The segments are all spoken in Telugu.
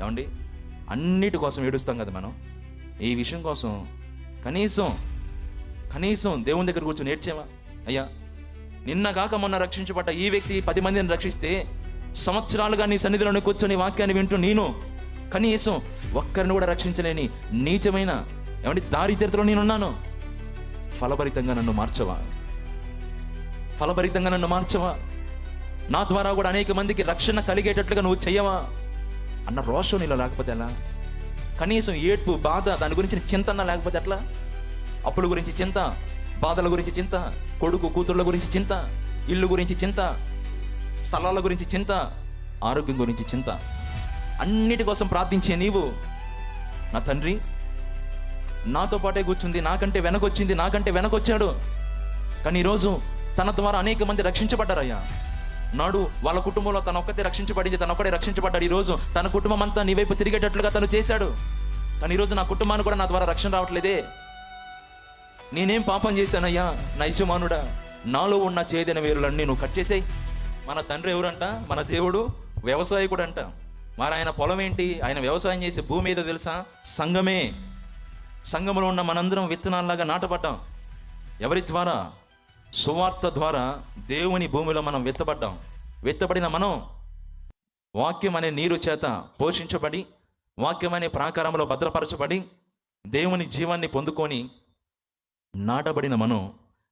ఏమండి? అన్నిటి కోసం ఏడుస్తాం కదా మనం. ఈ విషయం కోసం కనీసం కనీసం దేవుని దగ్గర కూర్చొని ఏడ్చామా అయ్యా నిన్న కాక మొన్న రక్షించబడ్డ ఈ వ్యక్తి పది మందిని రక్షిస్తే సంవత్సరాలుగా నీ సన్నిధిలోనే కూర్చొని వాక్యాన్ని వింటూ నేను కనీసం ఒక్కరిని కూడా రక్షించలేని నీచమైన ఏమంటే దారిద్రతలో నేనున్నాను. ఫలభరితంగా నన్ను మార్చవా? ఫలభరితంగా నన్ను మార్చవా? నా ద్వారా కూడా అనేక మందికి రక్షణ కలిగేటట్లుగా నువ్వు చెయ్యవా అన్న రోషం నీలో లేకపోతే ఎలా? కనీసం ఏడ్పు బాధ దాని గురించి చింతన లేకపోతే ఎట్లా? అప్పుల గురించి చింత బాధల గురించి చింత కొడుకు కూతుళ్ళ గురించి చింత ఇల్లు గురించి చింత స్థలాల గురించి చింత ఆరోగ్యం గురించి చింత. అన్నిటి కోసం ప్రార్థించే నీవు నా తండ్రి నాతో పాటే కూర్చుంది నాకంటే వెనకొచ్చింది నాకంటే వెనకొచ్చాడు. కానీ ఈరోజు తన ద్వారా అనేక మంది రక్షించబడ్డారయ్యా. నాడు వాళ్ళ కుటుంబంలో తన ఒక్కతే రక్షించబడింది తన ఒక్కడే రక్షించబడ్డాడు. ఈరోజు తన కుటుంబం అంతా నీ వైపు తిరిగేటట్లుగా తను చేశాడు. కానీ ఈరోజు నా కుటుంబాన్ని కూడా నా ద్వారా రక్షణ రావట్లేదే. నేనేం పాపం చేశానయ్యా? నా యజమానుడా నాలో ఉన్న చేదైన వేరులన్నీ నువ్వు కట్ చేసేయి. మన తండ్రి ఎవరంట? మన దేవుడు వ్యవసాయకుడు అంట మరి ఆయన పొలం ఏంటి? ఆయన వ్యవసాయం చేసే భూమి ఏదో తెలుసా? సంఘమే సంఘంలో ఉన్న మనందరం విత్తనాల్లాగా నాటబడ్డాం. ఎవరి ద్వారా? సువార్త ద్వారా దేవుని భూమిలో మనం విత్తబడ్డాం. విత్తబడిన మనం వాక్యం అనే నీరు చేత పోషించబడి వాక్యం అనే ప్రాకారంలో భద్రపరచబడి దేవుని జీవాన్ని పొందుకొని నాటబడిన మనం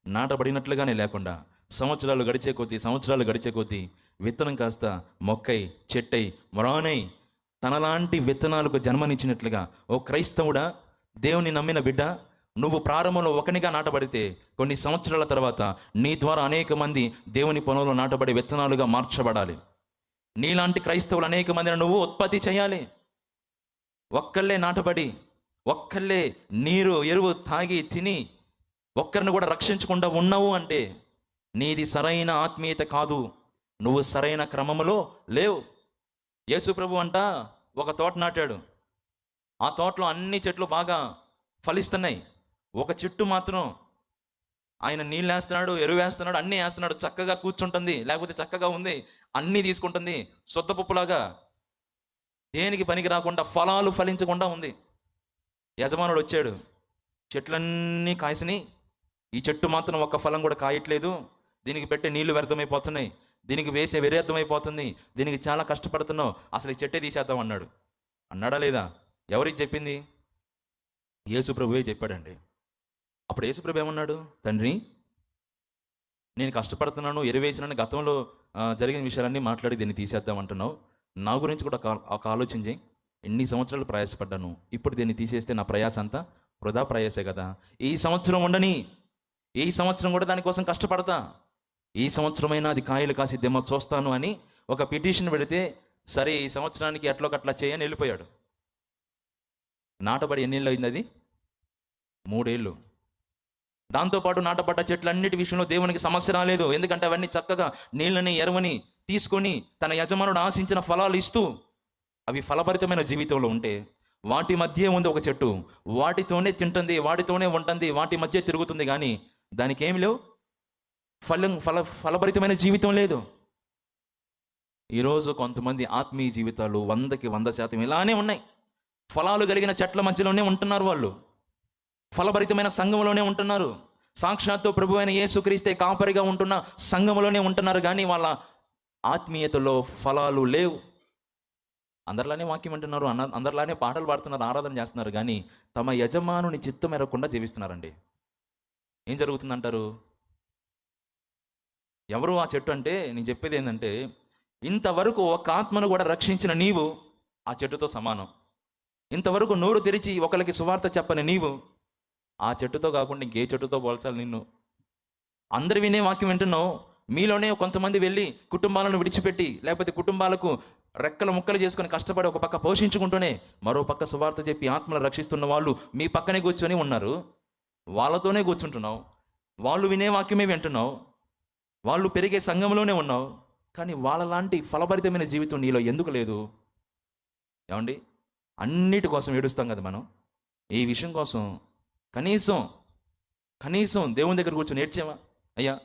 నాటబడినట్లుగానే లేకుండా సంవత్సరాలు గడిచే కొద్దీ సంవత్సరాలు గడిచే కొద్దీ విత్తనం కాస్త మొక్కై చెట్టై మొరానై తనలాంటి విత్తనాలకు జన్మనిచ్చినట్లుగా ఓ క్రైస్తవుడా దేవుని నమ్మిన బిడ్డ నువ్వు ప్రారంభంలో ఒకనిగా నాటబడితే కొన్ని సంవత్సరాల తర్వాత నీ ద్వారా అనేక మంది దేవుని పొలంలో నాటబడి విత్తనాలుగా మార్చబడాలి. నీలాంటి క్రైస్తవులు అనేక మందిని నువ్వు ఉత్పత్తి చేయాలి. ఒక్కళ్ళే నాటబడి ఒక్కళ్ళే నీరు ఎరువు తాగి తిని ఒక్కరిని కూడా రక్షించకుండా ఉన్నావు అంటే నీది సరైన ఆత్మీయత కాదు. నువ్వు సరైన క్రమములో లేవు. యేసుప్రభు అంట ఒక తోట నాటాడు. ఆ తోటలో అన్ని చెట్లు బాగా ఫలిస్తున్నాయి. ఒక చెట్టు మాత్రం ఆయన నీళ్ళు వేస్తున్నాడు ఎరువు వేస్తున్నాడు అన్నీ వేస్తున్నాడు. చక్కగా కూర్చుంటుంది లేకపోతే చక్కగా ఉంది అన్నీ తీసుకుంటుంది. సొత్తపప్పులాగా దేనికి పనికి రాకుండా ఫలాలు ఫలించకుండా ఉంది. యజమానుడు వచ్చాడు. చెట్లన్నీ కాసినాయి ఈ చెట్టు మాత్రం ఒక్క ఫలం కూడా కాయట్లేదు. దీనికి పెట్టే నీళ్ళు వ్యర్థమైపోతున్నాయి. దీనికి వేసే విరేర్థమైపోతుంది దీనికి చాలా కష్టపడుతున్నావు. అసలు ఈ చెట్టే తీసేద్దాం అన్నాడు. అన్నాడా లేదా? ఎవరికి చెప్పింది? యేసుప్రభువే చెప్పాడండి. అప్పుడు యేసుప్రభు ఏమన్నాడు? తండ్రి నేను కష్టపడుతున్నాను ఎరివేసినని గతంలో జరిగిన విషయాలన్నీ మాట్లాడి దీన్ని తీసేద్దాం అంటున్నావు. నా గురించి కూడా ఒక- ఒక ఆలోచన చేయి. ఎన్ని సంవత్సరాలు ప్రయాసపడ్డాను ఇప్పుడు దీన్ని తీసేస్తే నా ప్రయాస అంతా వృధా ప్రయాసే కదా. ఈ సంవత్సరం ఉండని ఈ సంవత్సరం కూడా దానికోసం కష్టపడతా. ఈ సంవత్సరమైనా అది కాయలు కాసిద్దేమో చూస్తాను అని ఒక పిటిషన్ పెడితే సరే ఈ సంవత్సరానికి ఎట్లో కట్లా చేయని వెళ్ళిపోయాడు. నాటబడి ఎన్నేళ్ళు అయింది అది? మూడేళ్ళు. దాంతోపాటు నాటపడ్డ చెట్లన్నిటి విషయంలో దేవునికి సమస్య రాలేదు. ఎందుకంటే అవన్నీ చక్కగా నీళ్ళని ఎరువని తీసుకొని తన యజమానుడు ఆశించిన ఫలాలు ఇస్తూ అవి ఫలభరితమైన జీవితంలో ఉంటే వాటి మధ్య ఉంది ఒక చెట్టు. వాటితోనే తింటుంది వాటితోనే ఉంటుంది వాటి మధ్య తిరుగుతుంది కానీ దానికి ఏమి లేవు. ఫలం ఫల ఫలభరితమైన జీవితం లేదు. ఈరోజు కొంతమంది ఆత్మీయ జీవితాలు వందకి వంద శాతం ఇలానే ఉన్నాయి. ఫలాలు కలిగిన చెట్ల మధ్యలోనే ఉంటున్నారు వాళ్ళు. ఫలభరితమైన సంఘంలోనే ఉంటున్నారు. సాక్షాత్తు ప్రభు అయిన యేసుక్రీస్తే కాపరిగా ఉంటున్న సంఘంలోనే ఉంటున్నారు కానీ వాళ్ళ ఆత్మీయతలో ఫలాలు లేవు. అందరిలానే వాక్యం అంటున్నారు అన్న అందరిలానే పాటలు పాడుతున్నారు ఆరాధన చేస్తున్నారు కానీ తమ యజమానుని చిత్తం మెరకుండా జీవిస్తున్నారండి. ఏం జరుగుతుందంటారు? ఎవరు ఆ చెట్టు అంటే? నేను చెప్పేది ఏంటంటే ఇంతవరకు ఒక ఆత్మను కూడా రక్షించిన నీవు ఆ చెట్టుతో సమానం. ఇంతవరకు నోరు తెరిచి ఒకరికి సువార్త చెప్పని నీవు ఆ చెట్టుతో కాకుండా ఇంకే చెట్టుతో పోల్చాలి నిన్ను. అందరు వినే వాక్యం వింటున్నావు? మీలోనే కొంతమంది వెళ్ళి కుటుంబాలను విడిచిపెట్టి లేకపోతే కుటుంబాలకు రెక్కలు ముక్కలు చేసుకొని కష్టపడి ఒక పక్క పోషించుకుంటూనే మరో పక్క సువార్త చెప్పి ఆత్మలు రక్షిస్తున్న వాళ్ళు మీ పక్కనే కూర్చొని ఉన్నారు. వాళ్ళతోనే కూర్చుంటున్నావు. వాళ్ళు వినే వాక్యమే వింటున్నావు. వాళ్ళు పెరిగే సంఘంలోనే ఉన్నావు. కానీ వాళ్ళలాంటి ఫలభరితమైన జీవితం నీలో ఎందుకు లేదు? ఏమండి? అన్నిటి కోసం ఏడుస్తాం కదా మనం. ఈ విషయం కోసం కనీసం కనీసం దేవుని దగ్గర కూర్చొని నేర్చావా అయ్యా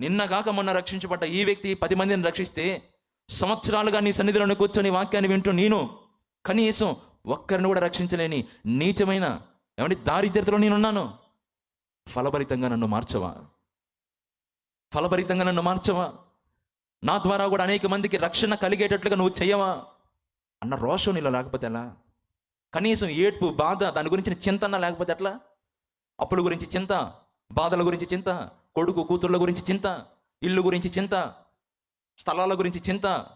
నిన్న కాక మొన్న రక్షించబడ్డ ఈ వ్యక్తి పది మందిని రక్షిస్తే సంవత్సరాలుగా నీ సన్నిధిలోనే కూర్చొని వాక్యాన్ని వింటూ నేను కనీసం ఒక్కరిని కూడా రక్షించలేని నీచమైన ఏమంటే దారిద్రతలో నేనున్నాను? ఫలభరితంగా నన్ను మార్చవా? ఫలభరితంగా నన్ను మార్చవా? నా ద్వారా కూడా అనేక మందికి రక్షణ కలిగేటట్లుగా నువ్వు చేయవా? అన్న రోషం నీలో లేకపోతే ఎలా? కనీసం ఏడ్పు బాధ దాని గురించిన చింతన లేకపోతే ఎట్లా? అప్పుల గురించి చింత బాధల గురించి చింత కొడుకు కూతుర్ల గురించి చింత ఇల్లు గురించి చింత స్థలాల గురించి చింత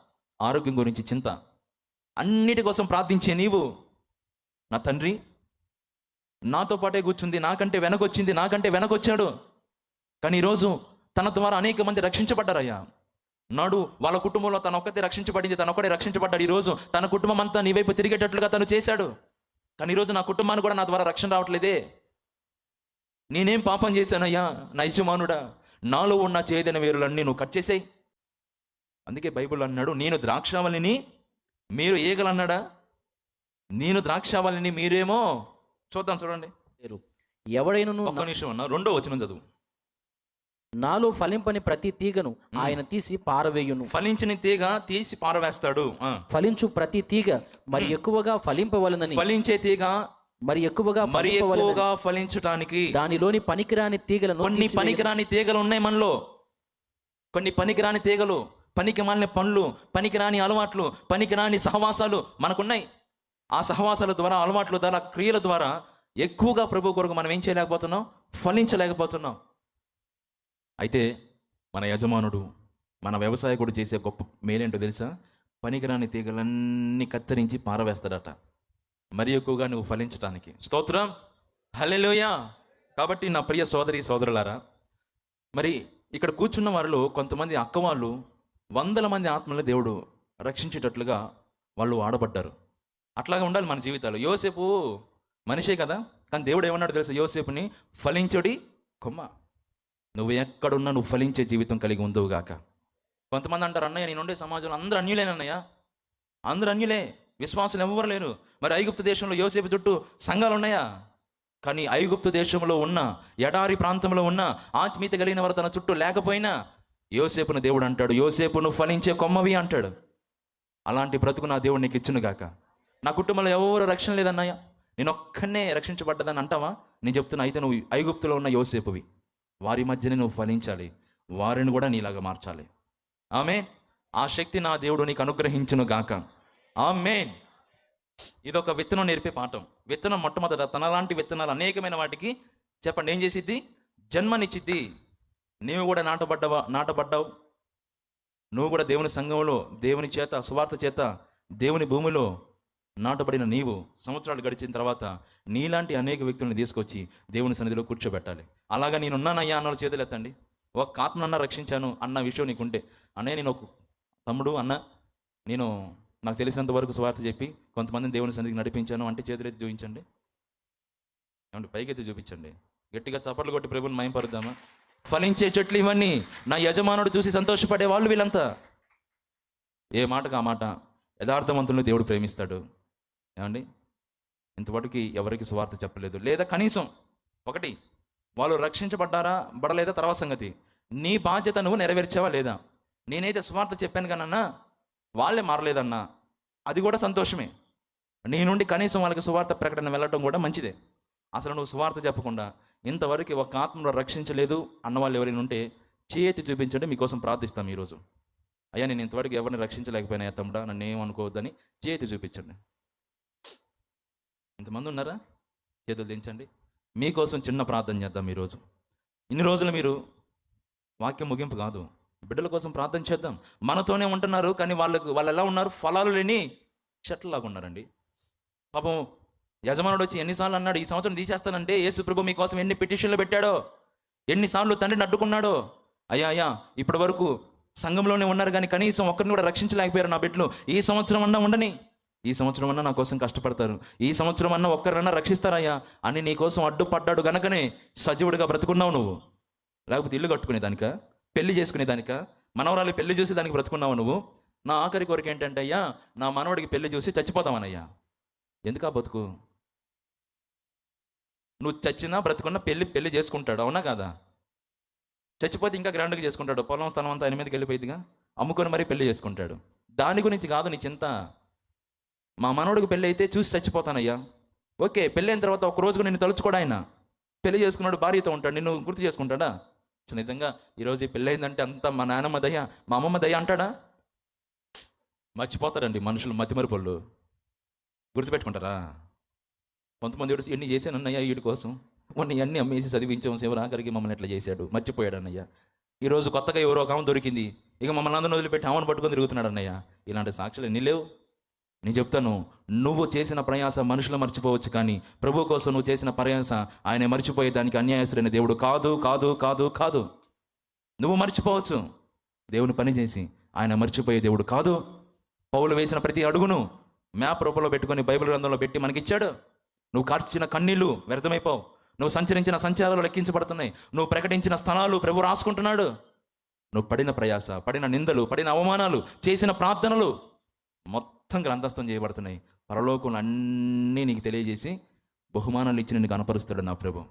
ఆరోగ్యం గురించి చింత. అన్నిటి కోసం ప్రార్థించే నీవు నా తండ్రి. నాతో పాటే కూర్చుంది నాకంటే వెనకొచ్చింది నాకంటే వెనకొచ్చాడు. కానీ ఈరోజు తన ద్వారా అనేక మంది రక్షించబడ్డారయ్యా. నాడు వాళ్ళ కుటుంబంలో తన ఒక్కతే రక్షించబడింది తన ఒక్కడే రక్షించబడ్డాడు. ఈరోజు తన కుటుంబం అంతా నీ వైపు తిరిగేటట్లుగా తను చేశాడు. కానీ ఈరోజు నా కుటుంబానికి కూడా నా ద్వారా రక్షణ రావట్లేదే. నేనేం పాపం చేశానయ్యా? నా యజమానుడా నాలో ఉన్న చేదైన వేరులన్నీ నువ్వు కట్ చేసేయి. అందుకే బైబిల్ అన్నాడు నేను ద్రాక్షావళిని మీరు ఈగలన్నాడా నేను ద్రాక్షావళిని మీరేమో చూద్దాం చూడండి. లేరు ఎవడైనను ఒక్క నిమిషం అన్న రెండో వచనం చదువు. నాలో ఫలింపని ప్రతి తీగను ఆయన తీసి పారవేయును. ఫలించిన తీగ తీసి పారవేస్తాడు. ఫలించు ప్రతి తీగ మరి ఎక్కువగా ఫలింపవలనని. ఫలించే తీగ మరి ఎక్కువగా మరి ఎక్కువగా ఫలించటానికి దానిలోని పనికిరాని తీగలను కొన్ని. పనికిరాని తీగలు ఉన్నాయి మనలో. కొన్ని పనికిరాని తీగలు పనికి మాలిన పనులు పనికిరాని అలవాట్లు పనికిరాని సహవాసాలు మనకున్నాయి. ఆ సహవాసాల ద్వారా అలవాట్ల ద్వారా క్రియల ద్వారా ఎక్కువగా ప్రభు కొరకు మనం ఏం చేయలేకపోతున్నాం? ఫలించలేకపోతున్నాం. అయితే మన యజమానుడు మన వ్యవసాయకుడు చేసే గొప్ప మేలేంటో తెలుసా? పనికిరాని తీగలన్నీ కత్తిరించి పారవేస్తాడట. మరి ఎక్కువగా నువ్వు ఫలించటానికి. స్తోత్రం. హల్లెలూయా. కాబట్టి నా ప్రియ సోదరి సోదరులారా మరి ఇక్కడ కూర్చున్న వారిలో కొంతమంది అక్కవాళ్ళు వందల మంది ఆత్మలు దేవుడు రక్షించేటట్లుగా వాళ్ళు ఆడబడ్డారు. అట్లాగే ఉండాలి మన జీవితాలు. యోసేపు మనిషే కదా? కానీ దేవుడు ఏమన్నాడు తెలుసా? యోసేపుని ఫలించుడి కొమ్మ. నువ్వు ఎక్కడున్నా నువ్వు ఫలించే జీవితం కలిగి ఉందవు గాక. కొంతమంది అంటారు అన్నయ్య నేను ఉండే సమాజంలో అందరూ అన్యులేనన్నయ్య అందరూ అన్యులే. విశ్వాసులు ఎవ్వరు లేరు. మరి ఐగుప్తు దేశంలో యోసేపు చుట్టూ సంఘాలు ఉన్నాయా? కానీ ఐగుప్తు దేశంలో ఉన్న ఎడారి ప్రాంతంలో ఉన్న ఆత్మీయత కలిగిన వారు తన చుట్టూ లేకపోయినా యోసేపును దేవుడు అంటాడు యోసేపును ఫలించే కొమ్మవి అంటాడు. అలాంటి బ్రతుకు నా దేవుడు నీకు ఇచ్చును గాక. నా కుటుంబంలో ఎవరు రక్షణ లేదన్నయ్య? నేను ఒక్కనే రక్షించబడ్డదని అంటావా? నేను చెప్తున్నా అయితే నువ్వు ఐగుప్తులో ఉన్న యోసేపువి. వారి మధ్యనే నువ్వు ఫలించాలి. వారిని కూడా నీలాగా మార్చాలి. ఆమె ఆ శక్తి నా దేవుడు నీకు అనుగ్రహించును గాక. ఆమెన్. ఇదొక విత్తనం నేర్పే పాఠం. విత్తనం మొట్టమొదట తనలాంటి విత్తనాలు అనేకమైన వాటికి చెప్పండి ఏం చేసిద్ది? జన్మనిచ్చిద్ది. నీవు కూడా నాటబడ్డవా నాటబడ్డావు? నువ్వు కూడా దేవుని సంఘంలో దేవుని చేత సువార్త చేత దేవుని భూమిలో నాటబడిన నీవు సంవత్సరాలు గడిచిన తర్వాత నీలాంటి అనేక వ్యక్తులను తీసుకొచ్చి దేవుని సన్నిధిలో కూర్చోబెట్టాలి. అలాగా నేనున్నానయ్యా అన్న చేతులు ఎత్తండి. ఒక ఆత్మనన్నా రక్షించాను అన్న విషయం నీకుంటే. అన్నయ్య నేను ఒక తమ్ముడు అన్న నేను నాకు తెలిసినంత వరకు స్వార్థ చెప్పి కొంతమందిని దేవుని సన్నిధికి నడిపించాను అంటే చేతులెత్తి చూపించండి. ఏమంటే పైకెత్తి చూపించండి. గట్టిగా చప్పట్లు కొట్టి ప్రభుని మయంపరుద్దామా? ఫలించే చెట్లు ఇవన్నీ నా యజమానుడు చూసి సంతోషపడే వాళ్ళు వీళ్ళంతా. ఏ మాటకు ఆ మాట? యథార్థవంతులను దేవుడు ప్రేమిస్తాడు. ఏమండి? ఇంతవరకు ఎవరికి స్వార్థ చెప్పలేదు. లేదా కనీసం ఒకటి వాళ్ళు రక్షించబడ్డారా? పడలేదా తర్వాత సంగతి. నీ బాధ్యత నువ్వు నెరవేర్చావా? లేదా? నేనైతే స్వార్థ చెప్పాను కానన్నా వాళ్ళే మారలేదన్నా అది కూడా సంతోషమే. నీ నుండి కనీసం వాళ్ళకి సువార్త ప్రకటన వెళ్ళటం కూడా మంచిదే. అసలు నువ్వు సువార్త చెప్పకుండా ఇంతవరకు ఒక ఆత్మను రక్షించలేదు అన్న వాళ్ళు ఎవరైనా ఉంటే చేతి చూపించండి మీకోసం ప్రార్థిస్తాం ఈరోజు. అయ్యా నేను ఇంతవరకు ఎవరిని రక్షించలేకపోయినా తమ్ముడా నన్ను ఏమనుకోవద్దని చేతి చూపించండి. ఇంతమంది ఉన్నారా? చేతులు దించండి. మీకోసం చిన్న ప్రార్థన చేద్దాం ఈరోజు. ఇన్ని రోజులు మీరు వాక్యం ముగింపు కాదు. బిడ్డల కోసం ప్రార్థన చేద్దాం. మనతోనే ఉంటున్నారు కానీ వాళ్ళకు వాళ్ళు ఎలా ఉన్నారు? ఫలాలు లేని చెట్లలాగా ఉన్నారండి. పాపం యజమానుడు వచ్చి ఎన్నిసార్లు అన్నాడు ఈ సంవత్సరం తీసేస్తానంటే యేసుప్రభు మీకోసం ఎన్ని పిటిషన్లు పెట్టాడో? ఎన్నిసార్లు తండ్రిని అడ్డుకున్నాడో అయ్యా అయ్యా ఇప్పటి వరకు సంఘంలోనే ఉన్నారు కానీ కనీసం ఒక్కరిని కూడా రక్షించలేకపోయారు నా బిడ్డలు. ఈ సంవత్సరం అన్నా ఉండని ఈ సంవత్సరం అన్నా నా కోసం కష్టపడతారు. ఈ సంవత్సరం అన్నా ఒక్కరన్నా రక్షిస్తారయ్యా అని నీ కోసం అడ్డుపడ్డాడు గనకనే సజీవుడిగా బ్రతుకున్నావు నువ్వు. లేకపోతే ఇల్లు కట్టుకునేదానిక? పెళ్ళి చేసుకునేదానిక? మనవరాలు పెళ్ళి చూసి దానికి బ్రతుకున్నావు నువ్వు? నా ఆఖరి కోరిక ఏంటంటే అయ్యా నా మనవడికి పెళ్ళి చూసి చచ్చిపోతామనయ్యా. ఎందుకా బతుకు? నువ్వు చచ్చినా బ్రతుకున్నా పెళ్ళి పెళ్ళి చేసుకుంటాడు అవునా కదా? చచ్చిపోతే ఇంకా గ్రాండ్గా చేసుకుంటాడు. పొలం స్థలం అంతా ఆయన వెళ్ళిపోయిందిగా అమ్ముకొని మరీ పెళ్ళి చేసుకుంటాడు. దాని గురించి కాదు నీ చింత. మా మనవడికి పెళ్ళి అయితే చూసి చచ్చిపోతానయ్యా. ఓకే పెళ్ళైన తర్వాత ఒక రోజుకు నేను తలుచుకోడా ఆయన. పెళ్ళి చేసుకున్నాడు భార్యతో ఉంటాడు నిన్ను గుర్తు చేసుకుంటాడా? సో నిజంగా ఈరోజు ఈ పెళ్ళైందంటే అంతా మా నాన్నమ్మ దయ మా అమ్మమ్మ దయ అంటాడా? మర్చిపోతారండి మనుషులు మతిమరుపళ్ళు గుర్తుపెట్టుకుంటారా? కొంతమంది వీడు ఎన్ని చేశాను అన్నయ్య వీడి కోసం? మొన్న అన్ని అమ్మేసి చదివించాం శివరు ఆఖరికి మమ్మల్ని ఎట్లా చేశాడు? మర్చిపోయాడు అన్నయ్య ఈరోజు కొత్తగా ఎవరో ఒక ఆమె దొరికింది. ఇక మమ్మల్ని అందరిని వదిలిపెట్టి ఆమెను పట్టుకొని తిరుగుతున్నాడు అన్నయ్య ఇలాంటి సాక్షులు ఎన్ని లేవు? నేను చెప్తాను నువ్వు చేసిన ప్రయాస మనుషులు మర్చిపోవచ్చు కానీ ప్రభు కోసం నువ్వు చేసిన ప్రయాస ఆయన మర్చిపోయేదానికి అన్యాయస్తుడైన దేవుడు కాదు కాదు కాదు కాదు. నువ్వు మర్చిపోవచ్చు. దేవుని పని చేసి ఆయన మర్చిపోయే దేవుడు కాదు. పౌలు వేసిన ప్రతి అడుగును మ్యాప్ రూపంలో పెట్టుకొని బైబిల్ గ్రంథంలో పెట్టి మనకిచ్చాడు. నువ్వు కార్చిన కన్నీళ్ళు వ్యర్థమైపోవు. నువ్వు సంచరించిన సంచారాలు లెక్కించబడుతున్నాయి. నువ్వు ప్రకటించిన స్థలాలు ప్రభు రాసుకుంటున్నాడు. నువ్వు పడిన ప్రయాస పడిన నిందలు పడిన అవమానాలు చేసిన ప్రార్థనలు మొత్తం గ్రంథస్థం చేయబడుతున్నాయి. పరలోకంలో అన్నీ నీకు తెలియజేసి బహుమానాలు ఇచ్చి నిన్ను కనపరుస్తాడు నా ప్రభు.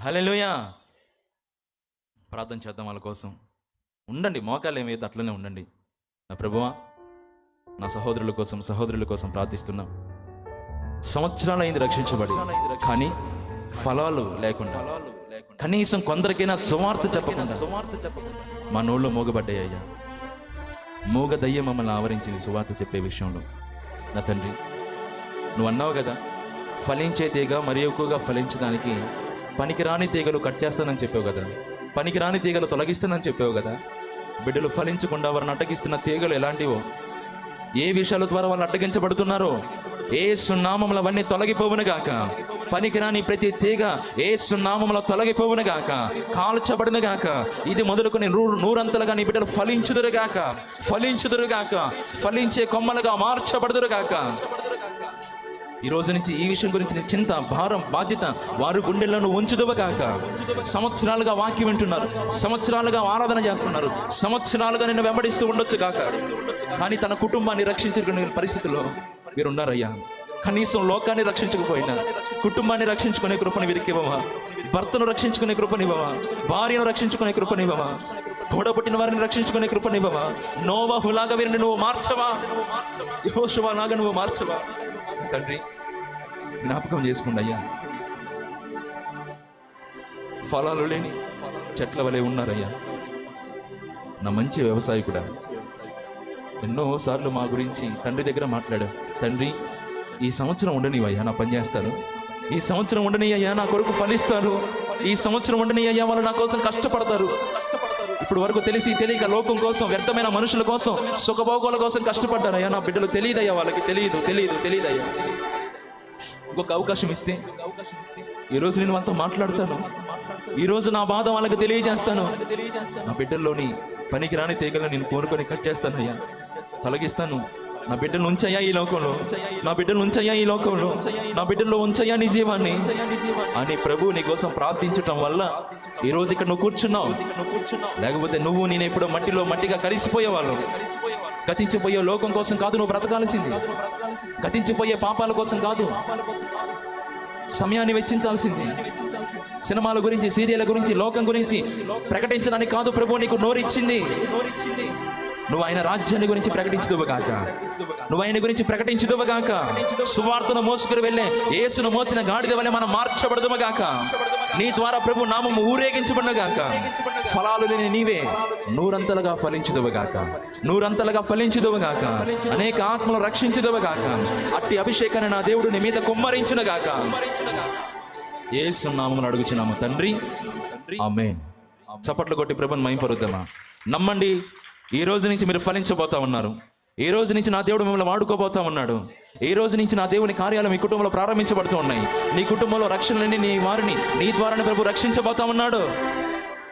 హలెలుయా ప్రార్థన చేద్దాం వాళ్ళ కోసం. ఉండండి మోకాలు ఏమైతే అట్లనే ఉండండి. నా ప్రభువా నా సహోదరుల కోసం సహోదరుల కోసం ప్రార్థిస్తున్నా. సంవత్సరాలైంది రక్షించబడి కానీ ఫలాలు లేకుండా కనీసం కొందరికైనా సువార్త చెప్పకుండా మా నోళ్ళు మోగబడ్డాయి అయ్యా. మూగ దయ్యం మమ్మల్ని ఆవరించింది సువార్త చెప్పే విషయంలో. నా తండ్రి నువ్వు అన్నావు కదా ఫలించే తీగ మరి ఎక్కువగా ఫలించడానికి పనికిరాని తీగలు కట్ చేస్తానని చెప్పావు కదా. పనికిరాని తీగలు తొలగిస్తానని చెప్పావు కదా. బిడ్డలు ఫలించకుండా వారిని అటగిస్తున్న తీగలు ఎలాంటివో ఏ విషయాల ద్వారా వాళ్ళు అడ్డగించబడుతున్నారో? ఏ సున్నామములు అవన్నీ తొలగిపోవును గాక. పనికిరాని ప్రతి తీగ ఏ సున్నామములో తొలగిపోవును గాక. కాల్చబడును గాక. ఇది మొదలుకొని నూరు నూరంతలుగా నీ బిడ్డలు ఫలించుదురుగాక గాక. ఫలించే కొమ్మలుగా మార్చబడుదురుగాక గాక. ఈ రోజు నుంచి ఈ విషయం గురించి నీ చింత భారం బాధ్యత వారి గుండెలను ఉంచుదవగాక సంవత్సరాలుగా వాక్యం వింటున్నారు. సంవత్సరాలుగా ఆరాధన చేస్తున్నారు. సంవత్సరాలుగా నిన్ను వెంబడిస్తూ ఉండొచ్చు కాక కానీ తన కుటుంబాన్ని రక్షించుకునే పరిస్థితుల్లో మీరు ఉన్నారయ్యా కనీసం లోకాన్ని రక్షించకపోయినా కుటుంబాన్ని రక్షించుకునే కృపను వీరికి ఇవ్వవా? భర్తను రక్షించుకునే కృపనివ్వవా భార్యను రక్షించుకునే కృపనివ్వవా తోడబుట్టిన వారిని రక్షించుకునే కృపనివ్వవా నోవహులాగా వీరిని నువ్వు మార్చవా? యహోషువా లాగా నువ్వు మార్చవా? తండ్రి జ్ఞాపకం చేసుకోండి అయ్యా. ఫలాలు లేని చెట్ల వలె ఉన్నారయ్యా. నా మంచి వ్యవసాయకుడా ఎన్నో సార్లు మా గురించి తండ్రి దగ్గర మాట్లాడా. తండ్రి ఈ సంవత్సరం ఉండనివయ్యా నా పని చేస్తారు ఈ సంవత్సరం ఉండని అయ్యా నా కొరకు ఫలిస్తారు. ఈ సంవత్సరం ఉండని అయ్యా వాళ్ళు నా కోసం కష్టపడతారు. ఇప్పుడు వరకు తెలిసి తెలియక లోకం కోసం వ్యర్థమైన మనుషుల కోసం సుఖభోగాల కోసం కష్టపడ్డారయ్యా నా బిడ్డలు తెలియదయ్యా వాళ్ళకి. తెలియదు తెలియదు తెలియదయ్యా ఇంకొక అవకాశం ఇస్తే ఈరోజు నేను వాళ్ళతో మాట్లాడతాను. ఈరోజు నా బాధ వాళ్ళకి తెలియజేస్తాను. నా బిడ్డల్లోని పనికిరాని తీగలను నేను కోరుకొని కట్ చేస్తాను అయ్యా. తొలగిస్తాను. నా బిడ్డలు ఉంచయ్యా ఈ లోకంలో. నా బిడ్డలు ఉంచయ్యా ఈ లోకంలో. నా బిడ్డల్లో ఉంచయ్యా నీ జీవాన్ని. అని ప్రభు నీ కోసం ప్రార్థించటం వల్ల ఈ రోజు ఇక్కడ నువ్వు కూర్చున్నావు. లేకపోతే నువ్వు నేను ఎప్పుడో మట్టిలో మట్టిగా కలిసిపోయేవాళ్ళు గతించిపోయే లోకం కోసం కాదు నువ్వు బ్రతకాల్సింది. గతించిపోయే పాపాల కోసం కాదు. సమయాన్ని వెచ్చించాల్సింది. సినిమాల గురించి సీరియల్ గురించి లోకం గురించి ప్రకటించడానికి కాదు ప్రభు నీకు నోరిచ్చింది. నువ్వు ఆయన రాజ్యాన్ని గురించి ప్రకటించుదువుగాక నువ్వు ఆయన గురించి ప్రకటించుదువుగాక సువార్తను మోసుకుని వెళ్ళే యేసును మోసిన గాడిద వల్ల మనం మార్చబడదుమగాక నీ ద్వారా ప్రభు నామము ఊరేగించబడినగాక ఫలాలు లేని నీవే నూరంతలుగా ఫలించుదువుగాక నూరంతలుగా ఫలించుదువుగాక అనేక ఆత్మలు రక్షించుదువుగాక అట్టి అభిషేకాన్ని నా దేవుడు నీ మీద కుమ్మరించునుగాక ఏసు నామమును అడుగుచున్నాము తండ్రి. ఆమె చప్పట్లు కొట్టి ప్రభుని మైంపరుద్దామా నమ్మండి. ఈ రోజు నుంచి మీరు ఫలించబోతా ఉన్నారు. ఈ రోజు నుంచి నా దేవుడు మిమ్మల్ని వాడుకోబోతా ఉన్నాడు. ఈ రోజు నుంచి నా దేవుని కార్యాలు మీ కుటుంబంలో ప్రారంభించబడుతూ ఉన్నాయి. నీ కుటుంబంలో రక్షణలని నీ వారిని నీ ద్వారానే ప్రభు రక్షించబోతా ఉన్నాడు.